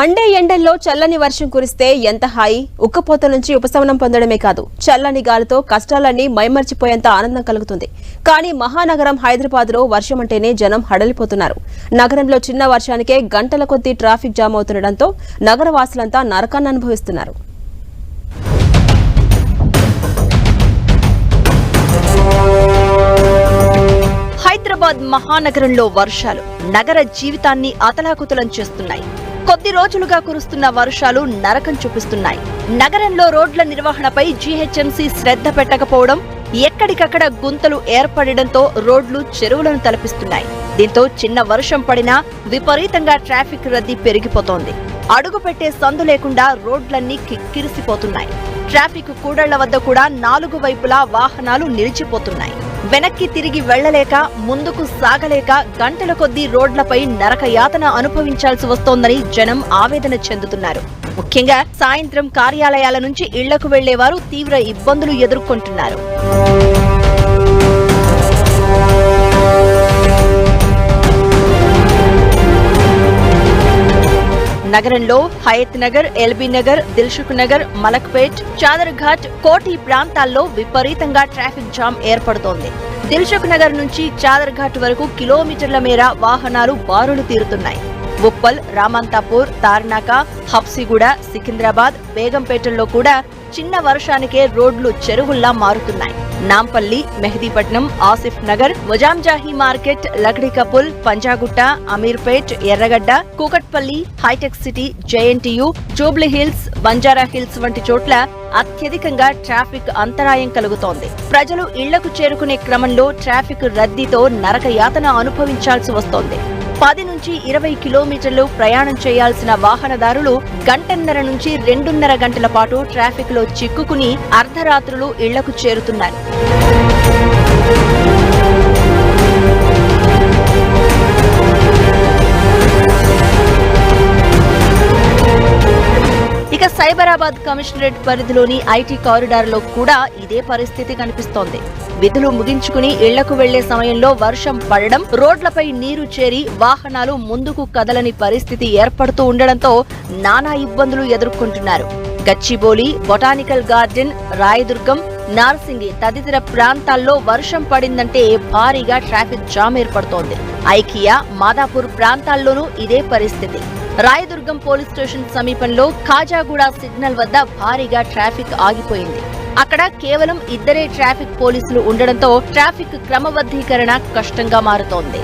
Monday ఎండల్లో చల్లని వర్షం కురిస్తే ఎంత హాయి? ఉక్కపోత నుంచి ఉపశమనం పొందడమే కాదు చల్లని గాలితో కష్టాలన్నీ మైమర్చిపోయేంత ఆనందం కలుగుతుంది. కానీ మహానగరం హైదరాబాద్లో వర్షం అంటేనే జనం హడలిపోతున్నారు. నగరంలో చిన్న వర్షానికే గంటల కొద్దీ ట్రాఫిక్ జామ్ అవుతుండటంతో నగరవాసులంతా నరకాన్ని అనుభవిస్తున్నారు. హైదరాబాద్ మహానగరంలో వర్షాలు నగర జీవితాన్ని అతలాకుతలం చేస్తున్నాయి. కొద్ది రోజులుగా కురుస్తున్న వర్షాలు నరకం చూపిస్తున్నాయి. నగరంలో రోడ్ల నిర్వహణపై జీహెచ్ఎంసీ శ్రద్ధ పెట్టకపోవడం ఎక్కడికక్కడ గుంతలు ఏర్పడడంతో రోడ్లు చెరువులను తలపిస్తున్నాయి. దీంతో చిన్న వర్షం పడినా విపరీతంగా ట్రాఫిక్ రద్దీ పెరిగిపోతోంది. అడుగు పెట్టే సందు లేకుండా రోడ్లన్నీ కిక్కిరిసిపోతున్నాయి ట్రాఫిక్ కూడళ్ళ వద్ద కూడా నాలుగు వైపులా వాహనాలు నిలిచిపోతున్నాయి. వెనక్కి తిరిగి వెళ్ళలేక ముందుకు సాగలేక గంటల కొద్దీ రోడ్లపై నరక యాతన అనుభవించాల్సి వస్తోందని జనం ఆవేదన చెందుతున్నారు. ముఖ్యంగా సాయంత్రం కార్యాలయాల నుంచి ఇళ్ళకు వెళ్ళేవారు తీవ్ర ఇబ్బందులు ఎదుర్కొంటున్నారు. నగరంలో హయత్ నగర్ ఎల్బీ నగర్ దిల్సుఖ్ నగర్ మలక్పేట్ చాదర్ఘాట్ కోటి ప్రాంతాల్లో విపరీతంగా ట్రాఫిక్ జామ్ ఏర్పడుతోంది. దిల్సుఖ్ నగర్ నుంచి చాదర్ఘాట్ వరకు కిలోమీటర్ల మేర వాహనాలు బారులు తీరుతున్నాయి. ఉప్పల్ రామంతాపూర్ తార్నాక హప్సిగూడ సికింద్రాబాద్ బేగంపేటల్లో కూడా చిన్న వర్షానికే రోడ్లు చెరువుల్లా మారుతున్నాయి. Nampally Mehdipatnam Asifnagar Mozamjahi market Lakdikapul Panjagutta Ameerpet Erragadda Kukatpally Hitech City JNTU Jubilee Hills Banjara Hills వంటి చోట్ల అత్యధికంగా ట్రాఫిక్ అంతరాయం కలుగుతోంది. ప్రజలు ఇళ్ళకు చేరుకునే క్రమంలో ట్రాఫిక్ రద్దీతో నరక యాతన అనుభవించాల్సి వస్తోంది. పది నుంచి ఇరవై కిలోమీటర్లు ప్రయాణం చేయాల్సిన వాహనదారులు గంటన్నర నుంచి రెండున్నర గంటల పాటు ట్రాఫిక్లో చిక్కుకుని అర్ధరాత్రులు ఇళ్ళకు చేరుతున్నారు. ఇక సైబరాబాద్ కమిషనరేట్ పరిధిలోని ఐటీ కారిడార్లో కూడా ఇదే పరిస్థితి కనిపిస్తోంది. విధులు ముగించుకుని ఇళ్ళకు వెళ్ళే సమయంలో వర్షం పడడం రోడ్లపై నీరు చేరి వాహనాలు ముందుకు కదలని పరిస్థితి ఏర్పడుతూ ఉండడంతో నానా ఇబ్బందులు ఎదుర్కొంటున్నారు. గచ్చిబోలి బొటానికల్ గార్డెన్ రాయదుర్గం నార్సింగి తదితర ప్రాంతాల్లో వర్షం పడిందంటే భారీగా ట్రాఫిక్ జామ్ ఏర్పడుతోంది. ఐకియా మాదాపూర్ ప్రాంతాల్లోనూ ఇదే పరిస్థితి. రాయదుర్గం పోలీస్ స్టేషన్ సమీపంలో ఖాజాగూడ సిగ్నల్ వద్ద భారీగా ట్రాఫిక్ ఆగిపోయింది. అక్కడ కేవలం ఇద్దరే ట్రాఫిక్ పోలీసులు ఉండడంతో ట్రాఫిక్ క్రమబద్ధీకరణ కష్టంగా మారుతోంది.